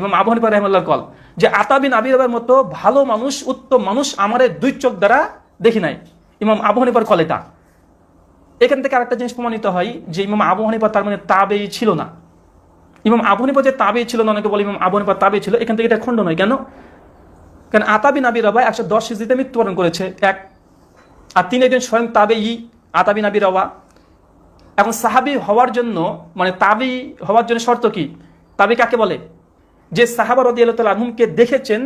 ইমাম আবু হানিফা রহমাল্লাহর কল যে আতাবিন আবিরাবের মতো ভালো মানুষ, উত্তম মানুষ আমাদের দুই চোখ দ্বারা দেখি নাই। ইমাম আবু হানিফার কল এটা। এখান থেকে আরেকটা জিনিস প্রমাণিত হয় যে ইমাম আবু হানিফা তার মানে তাবেই ছিল না। ইমাম আবু হানিফা যে তাবেই ছিল না, অনেকে বলে ইমাম আবু হানিফা তাবেই ছিল, এখান থেকে এটা খণ্ড নয়। কেন? কারণ আতাবিন আবি রবা একশো দশ হিজড়িতে মৃত্যুবরণ করেছে, এক। আর তিনি একজন স্বয়ং তাবেই আতাবিন আবি রবা এখন সাহাবি হওয়ার জন্য মানে তাবি হওয়ার জন্য শর্ত কি? তাবি কাকে বলে? যে সাহাবা রদি আল্লাহ আহমকে দেখেছেন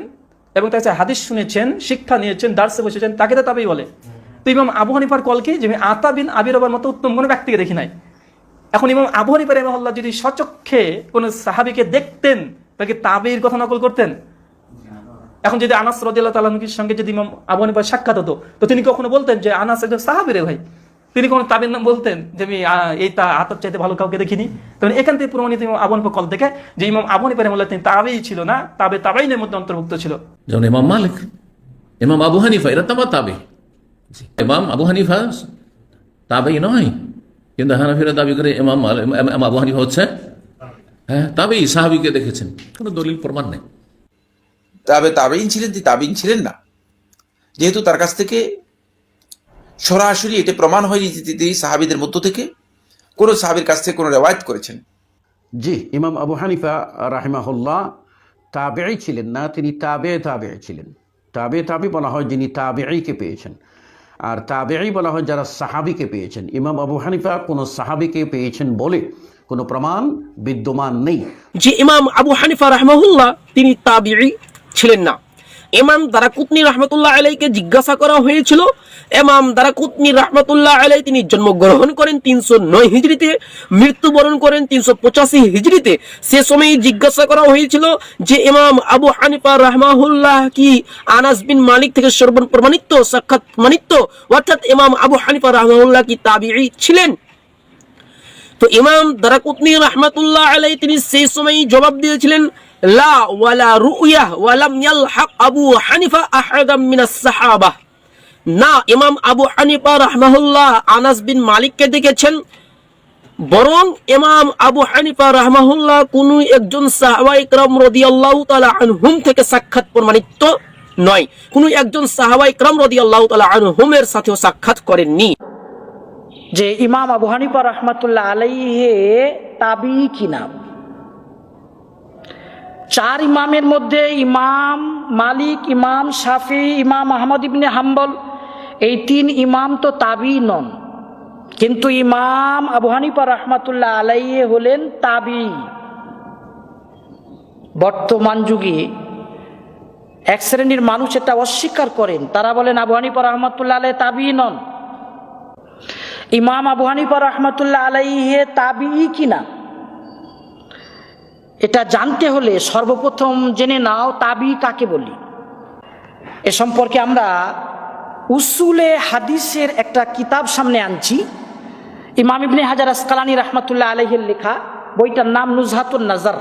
এবং তার কাছে হাদিস শুনেছেন, শিক্ষা নিয়েছেন, দার্সে বসেছেন, তাকে তো তাবেই বলে। তো ইমাম আবু হানিফার কল কি? যে আতা বিন আবি রবার মতো উত্তম কোনো ব্যক্তিকে দেখি নাই। এখন ইমাম আবু হানিফা রহমাল্লাহ যদি সচক্ষে কোনো সাহাবিকে দেখতেন, তাকে তাবির কথা নকল করতেন? এখন যদি আনাস রদি রদিয়াল্লাহ তালাহুর সঙ্গে যদি ইমাম আবু হানিফার সাক্ষাৎ হতো, তো তিনি কখনো বলতেন যে, আনাস একজন সাহাবি রে ভাই। তিনি কোনো তাবির নাম বলতেন যে আমি এই তা আতর চাইতে ভালো কাউকে দেখিনি। তখন এখান থেকে প্রমাণিত ইমাম আবু হানিফা কল থেকে যে ইমাম আবু হানিফা রহমাল্লাহ তিনি তাবেই ছিল না তাবে তাবাইনের মধ্যে অন্তর্ভুক্ত ছিল। যেমন ইমাম মালিক ইমাম আবু হানিফা এরা তাবা। তাবে ইমাম আবু হানিফা তাবেই নয়। কিন্তু হানাফিরা দাবি করে ইমাম মাল- ইমাম- ইমাম আবু হানিফা হচ্ছে হ্যাঁ তাবেই সাহাবিকে দেখেছেন। কোনো দলিল প্রমাণ নেই। তবে তাবেইন ছিলেন তিনি তাবিন ছিলেন না। যেহেতু তার কাছ থেকে সরাসরি এটি প্রমাণ হয়নি যে তিনি সাহাবিদের মধ্য থেকে কোনো সাহাবির কাছ থেকে কোনো রেওয়ায়ত করেছেন। জি ইমাম আবু হানিফা রাহিমাহুল্লাহ তাবেই ছিলেন না তিনি তাবে তাবে ছিলেন। তাবে তাবি বলা হয় যিনি তাবেইকে পেয়েছেন। আর তাবেই বলা হয় যারা সাহাবিকে পেয়েছেন। ইমাম আবু হানিফা কোনো সাহাবিকে পেয়েছেন বলে কোনো প্রমাণ বিদ্যমান নেই। যে ইমাম আবু হানিফা রহমাহুল্লাহ তিনি তাবিঈ ছিলেন না। ইমাম দারাকুতনি রহমতুল্লাহ আলাইকে জিজ্ঞাসা করা হয়েছিল, ইমাম দারাকুতনি রহমতুল্লাহ আলাই তিনি জন্মগ্রহণ করেন তিনশো নয় হিজড়িতে, মৃত্যুবরণ করেন তিনশো পঁচাশি হিজড়িতে। সে সময় জিজ্ঞাসা করা হয়েছিল যে এমাম আবু হানিফা রহমাহুল্লাহ কি আনাস বিন মালিক থেকে সর্বন প্রমাণিত সাক্ষাৎ প্রমাণিত? অর্থাৎ ইমাম আবু হানিফা রহমাহুল্লাহ কি তাবিঈ ছিলেন? তো ইমাম দারাকুতনি রহমাতুল্লাহ আলাই তিনি সেই সময় জবাব দিয়েছিলেন লা ওয়ালা রুইয়া ওয়ালাম ইয়ালহাক আবু হানিফা আহাদাম মিনাস সাহাবা না, ইমাম আবু হানিফা রাহমাহুল্লাহ আনাস বিন মালিককে দেখেছেন। বরং ইমাম আবু হানিফা রাহমাহুল্লাহ কোন একজন সাহাবা ইকরাম রাদিয়াল্লাহু তাআলা আনহুম থেকে সাক্ষাৎ প্রমাণিত নয়। কোন একজন সাহাবা ইকরাম রাদিয়াল্লাহু তাআলা আনহুমের সাথেও সাক্ষাৎ করেননি। যে ইমাম আবু হানিফা রহমতুল্লাহ আলাইহে তাবি কিনা? চার ইমামের মধ্যে ইমাম মালিক, ইমাম শাফি, ইমাম আহমদ ইবনে হাম্বল, এই তিন ইমাম তো তাবি নন। কিন্তু ইমাম আবু হানিফা রহমতুল্লাহ আলাইয়ে হলেন তাবি। বর্তমান যুগে এক শ্রেণির মানুষ এটা অস্বীকার করেন। তারা বলেন আবু হানিফা রহমতুল্লাহ আলাই তাবি নন। ইমাম আবু হানিফা রহমতুল্লাহ আলাইহে তাবি কিনা? এটা জানতে হলে সর্বপ্রথম জেনে নাও তাবি কাকে বলি। এ সম্পর্কে আমরা উসুলে হাদিসের একটা কিতাব সামনে আনছি। ইমাম ইবনে হাজার আসকালানি রহমতুল্লাহ আলহের লেখা, বইটার নাম নুজহাতুন নাজার।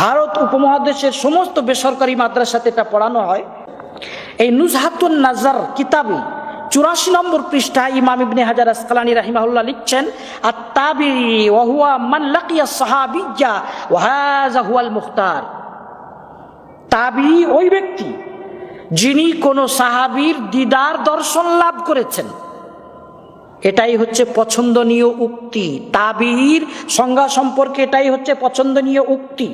ভারত উপমহাদেশের সমস্ত বেসরকারি মাদ্রাসাতে এটা পড়ানো হয়। এই নুজহাতুন নাজার কিতাবে চুরাশি নম্বর পৃষ্ঠায় ইমাম ইবনে হাজার আসকালানি রাহিমাহুল্লাহ লিখছেন আর তাবি ওহুয়া মাল্লাকিয়া লাকিয়া সাহাবিজ্জা ওয়াহাজা হুয়াল মুখতার। তাবি ওই ব্যক্তি যিনি কোনো সাহাবীর দিদার দর্শন লাভ করেছেন। এটাই হচ্ছে পছন্দনীয় উক্তি। তাবির সংজ্ঞা সম্পর্কে এটাই হচ্ছে পছন্দনীয় উক্তি।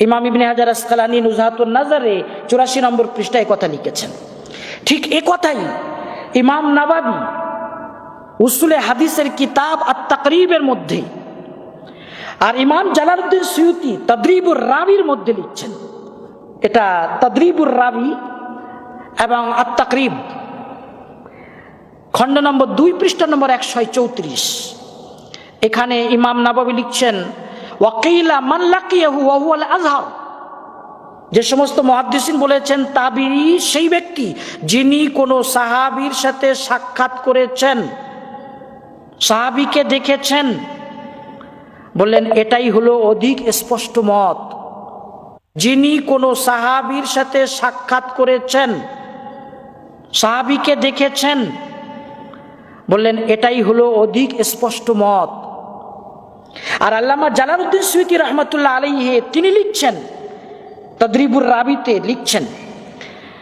ইমাম ইবনে হাজার আসকালানি নুজহাতুন নাজারে চুরাশি নম্বর পৃষ্ঠায় কথা লিখেছেন। ঠিক এ কথাই ইমাম নাবাবি উসুলে হাদিসের কিতাব আর তাকরিবের মধ্যে আর ইমাম জালালউদ্দিন সুয়ুতি তদ্রিবুর রাবির মধ্যে লিখছেন। এটা তদ্রিবুর রাবি এবং আত তাকরিব খণ্ড নম্বর দুই, পৃষ্ঠা নম্বর একশো চৌত্রিশ। এখানে ইমাম নাবাবি লিখছেন, ওয়াকিলা মাল্লাকিয়াহু ওয়াহুয়াল আজহার। যে সমস্ত মহাদ্দিসিন বলেছেন তাবিরি সেই ব্যক্তি যিনি কোনো সাহাবির সাথে সাক্ষাৎ করেছেন। সাহাবিকে দেখেছেন। বললেন, এটাই হলো অধিক স্পষ্ট মত। যিনি কোনো সাহাবির সাথে সাক্ষাৎ করেছেন, সাহাবিকে দেখেছেন। বললেন, এটাই হলো অধিক স্পষ্ট মত। আর আল্লামা জালালউদ্দিন সুইতি রহমতুল্লাহ আলাইহে তিনি লিখছেন তদ্রিবুর রাবিতে লিখছেন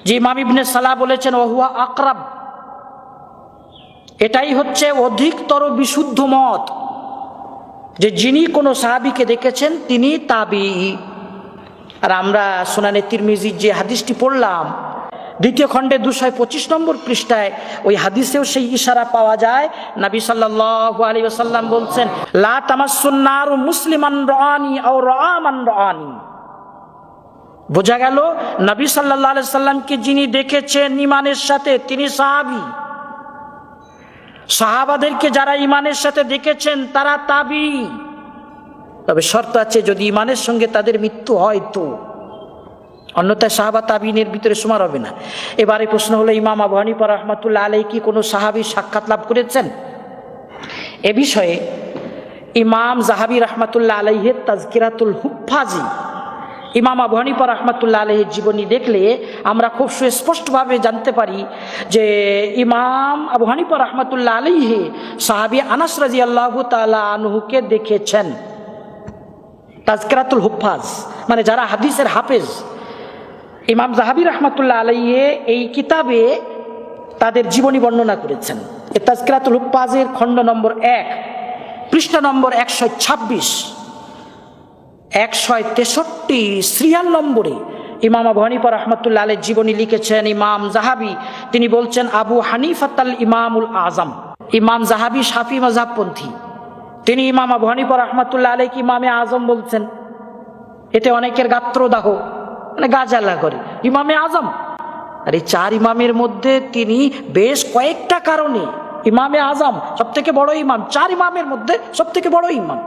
যে ইমাম ইবনে সালাহ বলেছেন ওহুয়া আকরাব। এটাই হচ্ছে অধিকতর বিশুদ্ধ মত যে যিনি কোনো সাহাবিকে দেখেছেন, তিনি তাবি। আর আমরা সোনানে তিরমিজির যে হাদিসটি পড়লাম, দ্বিতীয় খণ্ডে দুশো পঁচিশ নম্বর পৃষ্ঠায় ওই হাদিসেও সেই ইশারা পাওয়া যায়। নবী সাল্লাল্লাহু আলাইহি ওয়াসাল্লাম বলছেন, লা তামাসসুন্নারু মুসলিমান রানি রামান রানি বোঝা গেল, নবী আলাইহি সাল্লামকে যিনি দেখেছেন ইমানের সাথে, তিনি সাহাবি। সাহাবাদেরকে যারা ইমানের সাথে দেখেছেন, তারা তাবি। তবে শর্ত আছে, যদি ইমানের সঙ্গে তাদের মৃত্যু হয় তো। অন্যথায় সাহাবা তাবিনের ভিতরে সমার হবে না। এবারে প্রশ্ন হলো, ইমাম আবু হানিফা রহমতুল্লাহ আলাই কি কোনো সাহাবি সাক্ষাৎ লাভ করেছেন? এ বিষয়ে ইমাম জাহাবি রহমতুল্লাহ আলাইহের তাজকিরাতুল হুফাজি ইমাম আবু হানিফা রহমতুল্লাহ আলহের জীবনী দেখলে আমরা খুব সুস্পষ্টভাবে জানতে পারি যে ইমাম আবু হানিফা রহমতুল্লাহ আলহে সাহাবি আনাস রাজি আল্লাহ তালা আনহুকে দেখেছেন। তাজকিরাতুল হুফাজ মানে যারা হাদিসের হাফেজ। ইমাম জাহাবি রহমতুল্লাহ আলাইয়ে এই কিতাবে তাদের জীবনী বর্ণনা করেছেন। এ তাজকিরাতুল হুফাজের খণ্ড নম্বর এক, পৃষ্ঠা নম্বর একশো ছাব্বিশ। একশো তেষট্টি সিরিয়াল নম্বরে ইমাম আবু হানিফা রহমতুল্লাহ আলের জীবনী লিখেছেন ইমাম জাহাবি। তিনি বলছেন, আবু হানিফাতাল ইমামুল আজম ইমাম জাহাবি শাফি মজাবপন্থী তিনি ইমাম আবু হানিফা রহমতুল্লাহ আলীকে ইমামে আজম বলছেন। এতে অনেকের গাত্রদাহ মানে গাজালা করে। ইমামে আজম আর এই চার ইমামের মধ্যে তিনি বেশ কয়েকটা কারণে ইমামে আজম সব থেকে বড় ইমাম। চার ইমামের মধ্যে সব থেকে বড় ইমাম।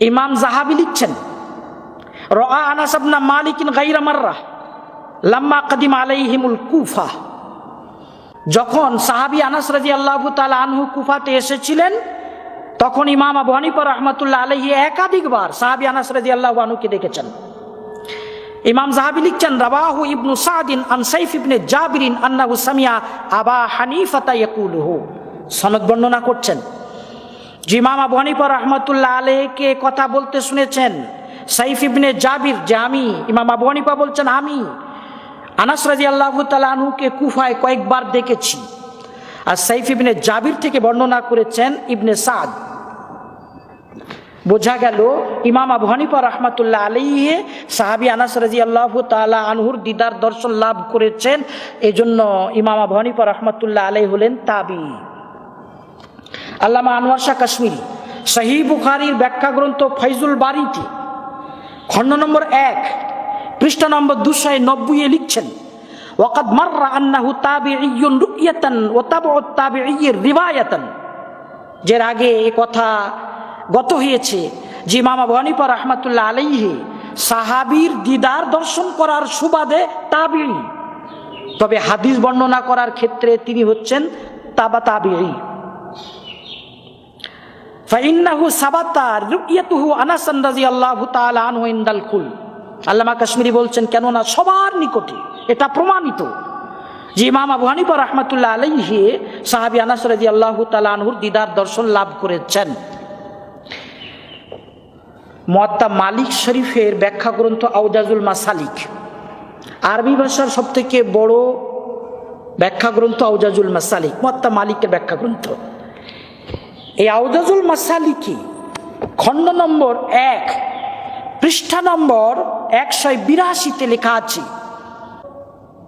ইমাম জাহাবি লিখছেন রা আনাস মালিকিন গাইরা মাররা, লাম্মা কাদিম আলাইহিমুল কুফা। যখন সাহাবি আনাস রাজি আল্লাহ তালা আনহু কুফাতে এসেছিলেন, তখন ইমাম আবু হানিফা রহমতুল্লাহ আলহী একাধিকবার সাহাবি আনাস রাজি আল্লাহ আনহুকে দেখেছেন। ইমাম জাহাবি লিখছেন রাবাহু ইবনু সাদিন আন সাইফ ইবনে জাবিরিন আন্নাহু সামিয়া আবা হানিফাতা ইয়াকুলুহু। সনদ বর্ণনা করছেন যে ইমাম আবু হানিফা রহমতুল্লাহ আলহকে কথা বলতে শুনেছেন। সাইফ ইবনে জাবির, যে আমি, ইমাম হানিফা বলছেন, আমি। আনাস রাজি আল্লাহ তালুকে কুফায় কয়েকবার দেখেছি। আর সাইফ ইবনে জাবির থেকে বর্ণনা করেছেন ইবনে সাদ। বোঝা গেল, ইমাম আবু হানিফা রহমতুল্লাহ সাহাবি আনাস রাজি আল্লাহ তালা আনহুর দিদার দর্শন লাভ করেছেন। এজন্য ইমাম আবু হানিফা রহমতুল্লাহ আলাই হলেন তাবি। আল্লামা আনোয়ার শাহ কাশ্মীরি সহি বুখারির ব্যাখ্যা গ্রন্থ ফৈজুল বাড়িতে খণ্ড নম্বর এক, পৃষ্ঠা নম্বর দুশো নব্বই এ লিখছেন, ওয়াকাদ মাররা আন্নাহু তাবিঈয়ুন রুইয়াতান ওয়া তাবউ তাবিঈর রিওয়ায়াতান যের আগে এ কথা গত হয়েছে যে ইমাম আবু হানিফা রাহমাতুল্লাহ আলাইহি সাহাবীর দিদার দর্শন করার সুবাদে তাবিঈ। তবে হাদিস বর্ণনা করার ক্ষেত্রে তিনি হচ্ছেন তাবা তাবিঈ। ফাইন্নাহু সাবাতা রুইয়াতুহু আনাসান রাদিয়াল্লাহু আল্লামা কাশ্মীরি বলছেন, কেননা সবার নিকটে এটা প্রমাণিত যে ইমাম আবু হানিফা রহমতুল্লাহ আলাইহি সাহাবি আনাস রাজি আল্লাহ তালানহুর দিদার দর্শন লাভ করেছেন। মত্তা মালিক শরীফের ব্যাখ্যা গ্রন্থ আউজাজুল মাসালিক। আরবি ভাষার সব থেকে বড় ব্যাখ্যা গ্রন্থ আউজাজুল মাসালিক মত্তা মালিকের ব্যাখ্যা গ্রন্থ। এই আউজাজুল মাসালিকি, খণ্ড নম্বর এক, পৃষ্ঠা নম্বর একশো বিরাশিতে লেখা আছে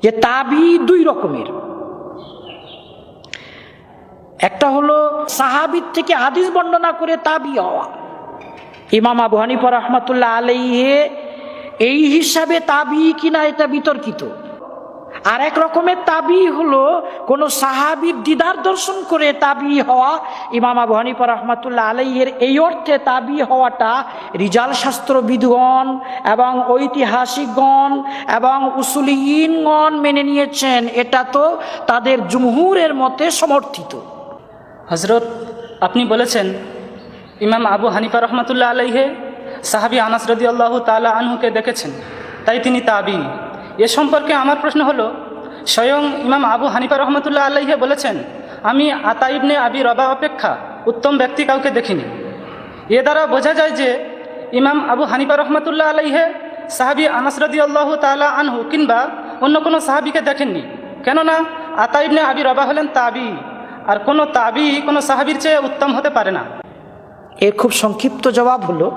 যে তাবি দুই রকমের। একটা হলো সাহাবিদ থেকে হাদিস বর্ণনা করে তাবি হওয়া। ইমাম আবু হানিফা রহমতুল্লাহ আলাইহে এই হিসাবে তাবি কিনা এটা বিতর্কিত। আর এক রকমের তাবি হলো কোন সাহাবির দিদার দর্শন করে তাবি হওয়া। ইমাম আবু হানিফা রহমাতুল্লাহ আলাইয়ের এই অর্থে তাবি হওয়াটা রিজাল শাস্ত্রবিদগণ এবং ঐতিহাসিকগণ এবং উসুলিনগণ মেনে নিয়েছেন। এটা তো তাদের জুমহুরের মতে সমর্থিত। হজরত আপনি বলেছেন, ইমাম আবু হানিফা রহমতুল্লাহ আলাইহে সাহাবি আনাস রদি আল্লাহ তালা আনহুকে দেখেছেন, তাই তিনি তাবিন এ সম্পর্কে আমার প্রশ্ন হলো, স্বয়ং ইমাম আবু হানিফা রহমতুল্লাহ আলাইহে বলেছেন, আমি আতাইবনে আবি রবা অপেক্ষা উত্তম ব্যক্তি কাউকে দেখিনি। এ দ্বারা বোঝা যায় যে, ইমাম আবু হানিফা রহমতুল্লাহ আলাইহে, সাহাবি আনাস রদি আল্লাহ তালা আনহু কিংবা অন্য কোনো সাহাবিকে দেখেননি। কেননা আতাইবনে আবি রবা হলেন তাবি, আর কোনো তাবি কোনো সাহাবির চেয়ে উত্তম হতে পারে না। এর খুব সংক্ষিপ্ত জবাব হলো,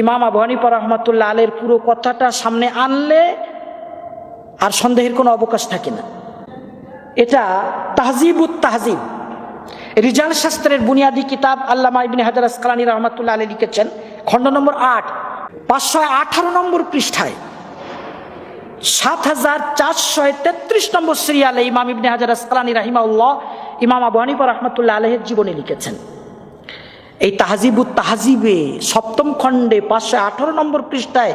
ইমাম আবু হানিফা রহমতুল্লাহ আলের পুরো কথাটা সামনে আনলে আর সন্দেহের কোনো অবকাশ থাকে না। এটা তাহজিবুত তাহজিব। রিজাল শাস্ত্রের বুনিয়াদী কিতাব আল্লামা ইবনে হাজার আসকালানি রহমতুল্লাহ আলী লিখেছেন, খণ্ড নম্বর আট পাঁচশো আঠারো নম্বর পৃষ্ঠায়। সাত হাজার চারশো তেত্রিশ নম্বর সিরিয়ালে ইমাম ইবনে হাজার আসকালানি রাহিমাউল্লাহ ইমাম আবু হানিফা রহমতুল্লাহ আলহের জীবনী লিখেছেন। এই তাহাজিবুত তাহাজিবে সপ্তম খণ্ডে পাঁচশো আঠারো নম্বর পৃষ্ঠায়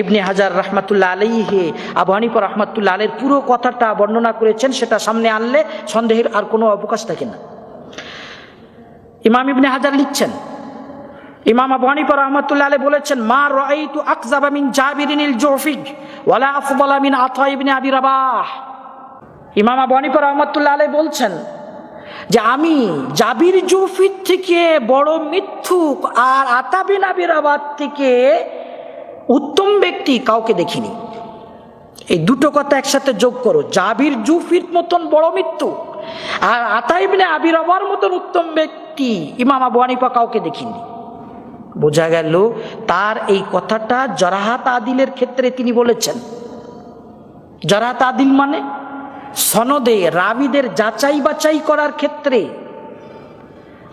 ইবনে হাজার রহমাতুল্লাহ আলাইহে, আবু হানিফা রহমাতুল্লাহ আলের পুরো কথাটা বর্ণনা করেছেন, সেটা সামনে আনলে সন্দেহের আর কোনো অবকাশ থাকে না। ইমাম ইবনে হাজার লিখছেন, ইমাম আবু হানিফা রহমাতুল্লাহ আলাইহি বলেছেন, মা রাআইতু আকযাবা মিন জাবিরিনিল জুফিক ওয়ালা আফদালা মিন ইবনে আবি রাবাহ। ইমাম আবু হানিফা রহমাতুল্লাহ আলাইহি বলছেন যে আমি জাবির জুফির থেকে বড় মিথ্যুক আর আতাবিন আবিরাবাদ থেকে উত্তম ব্যক্তি কাউকে দেখিনি। এই দুটো কথা একসাথে যোগ করো। জাবির জুফির মতন বড় মৃত্যু আর আতাইবিনে আবিরাবার মতন উত্তম ব্যক্তি ইমাম আবু হানিফা কাউকে দেখিনি। বোঝা গেল তার এই কথাটা জরাহাত আদিলের ক্ষেত্রে তিনি বলেছেন। জরাহাত আদিল মানে? সনদে রাবিদের যাচাই বাছাই করার ক্ষেত্রে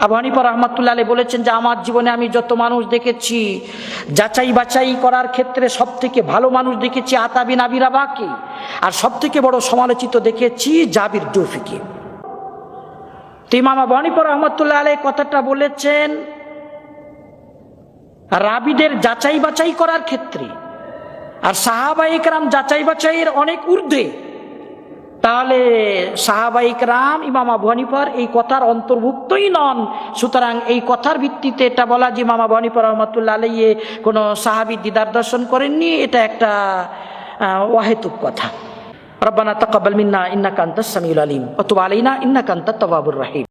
আবু হানিফা রহমাতুল্লাহ আলী বলেছেন যে, আমার জীবনে আমি যত মানুষ দেখেছি, যাচাই বাছাই করার ক্ষেত্রে সব থেকে ভালো মানুষ দেখেছি আতাবিন আবিরাবাকে আর সব থেকে বড় সমালোচিত দেখেছি জাবির জৌফিকে। তো ইমাম আবু হানিফা রহমতুল্লাহ আলী কথাটা বলেছেন, রাবিদের যাচাই বাছাই করার ক্ষেত্রে, আর সাহাবা একরাম যাচাই বাছাইয়ের অনেক ঊর্ধ্বে তাহলে সাহাবাইক রাম ইমাম আবু এই কথার অন্তর্ভুক্তই নন। সুতরাং এই কথার ভিত্তিতে এটা বলা যে ইমাম আবু হানিফা রহমতুল্লাহ আলাইয়ে কোনো সাহাবি দিদার দর্শন করেননি, এটা একটা ওয়াহেতুক কথা। রব্বানা তকাবল মিন্না ইন্না কান্ত সামিউল আলিম, ওয়া তুব আলাইনা ইন্না কান্ত তবাবুর রহিম।